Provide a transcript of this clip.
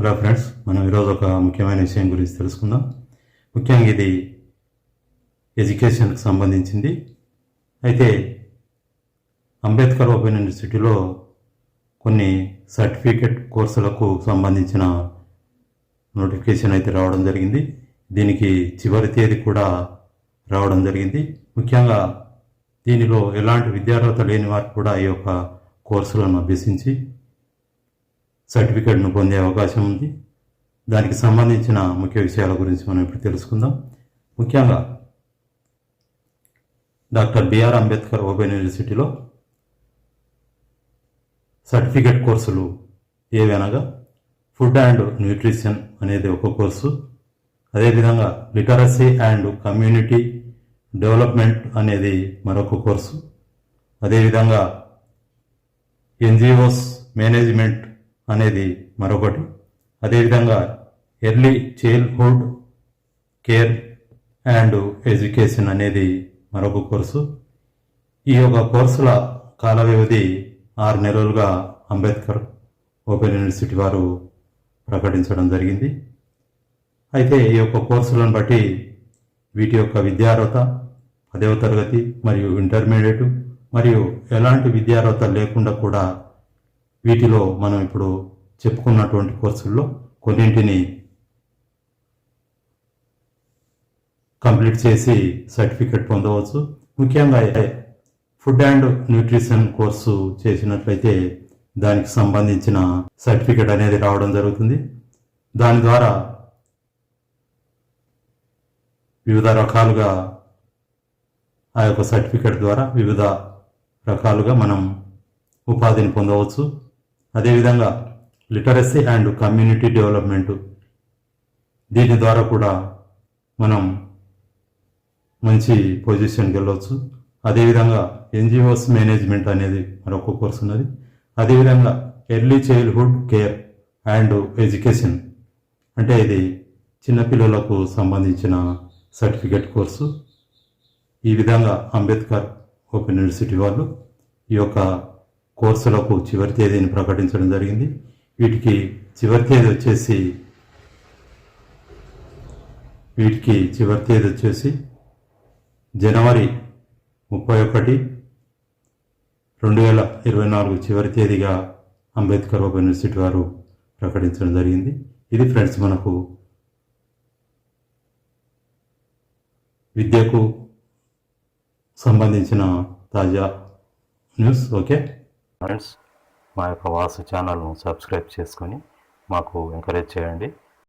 Hello friends మనం ఈరోజు ఒక ముఖ్యమైన విషయం గురించి తెలుసుకుందాం. ముఖ్యంగా ఇది ఎడ్యుకేషన్కి సంబంధించింది. అయితే అంబేద్కర్ ఓపెన్ యూనివర్సిటీలో కొన్ని సర్టిఫికెట్ కోర్సులకు సంబంధించిన నోటిఫికేషన్ అయితే రావడం జరిగింది. దీనికి చివరి తేదీ కూడా రావడం జరిగింది. ముఖ్యంగా దీనిలో ఎలాంటి విద్యార్హత లేని వారు కూడా ఈ యొక్క కోర్సులను అభ్యసించి సర్టిఫికేట్ను పొందే అవకాశం ఉంది. దానికి సంబంధించిన ముఖ్య విషయాల గురించి మనం ఇప్పుడు తెలుసుకుందాం. ముఖ్యంగా డాక్టర్ బిఆర్ అంబేద్కర్ ఓపెన్ యూనివర్సిటీలో సర్టిఫికేట్ కోర్సులు ఏవి అనగా ఫుడ్ అండ్ న్యూట్రిషన్ అనేది ఒక కోర్సు. అదేవిధంగా లిటరసీ అండ్ కమ్యూనిటీ డెవలప్మెంట్ అనేది మరొక కోర్సు. అదేవిధంగా ఎన్జిఓస్ మేనేజ్మెంట్ అనేది మరొకటి. అదేవిధంగా early childhood care and education అనేది మరొక కోర్సు. ఈ యొక్క కోర్సుల కాల వ్యవధి ఆరు నెలలుగా అంబేద్కర్ ఓపెన్ యూనివర్సిటీ వారు ప్రకటించడం జరిగింది. అయితే ఈ యొక్క కోర్సులను బట్టి వీటి యొక్క విద్యార్హత పదవ తరగతి మరియు ఇంటర్మీడియట్ మరియు ఎలాంటి విద్యార్హత లేకుండా కూడా వీటిలో మనం ఇప్పుడు చెప్పుకున్నటువంటి కోర్సుల్లో కొన్నింటిని కంప్లీట్ చేసి సర్టిఫికెట్ పొందవచ్చు. ముఖ్యంగా ఫుడ్ అండ్ న్యూట్రిషన్ కోర్సు చేసినట్లయితే దానికి సంబంధించిన సర్టిఫికెట్ అనేది రావడం జరుగుతుంది. దాని ద్వారా వివిధ రకాలుగా ఆ యొక్క సర్టిఫికెట్ ద్వారా వివిధ రకాలుగా మనం ఉపాధిని పొందవచ్చు. అదేవిధంగా లిటరసీ అండ్ కమ్యూనిటీ డెవలప్మెంట్. దీని ద్వారా కూడా మనం మంచి పొజిషన్కి వెళ్ళవచ్చు అదేవిధంగా ఎన్జిఓస్ మేనేజ్మెంట్ అనేది మరొక కోర్స్ ఉన్నది. అదేవిధంగా early childhood care and education అంటే ఇది చిన్నపిల్లలకు సంబంధించిన సర్టిఫికేట్ కోర్సు. ఈ విధంగా అంబేద్కర్ ఓపెన్ యూనివర్సిటీ వాళ్ళు ఈ యొక్క కోర్సులకు చివరి తేదీని ప్రకటించడం జరిగింది. వీటికి చివరి తేదీ వచ్చేసి వీటికి చివరి తేదీ వచ్చేసి జనవరి ముప్పై ఒకటి రెండు వేల ఇరవై నాలుగు చివరి తేదీగా అంబేద్కర్ ఓపెన్ యూనివర్సిటీ వారు ప్రకటించడం జరిగింది. ఇది ఫ్రెండ్స్ మనకు విద్యకు సంబంధించిన తాజా న్యూస్. ఓకే? ఫ్రెండ్స్ మా యొక్క వాసు ఛానల్ను సబ్స్క్రైబ్ చేసుకొని మాకు ఎంకరేజ్ చేయండి.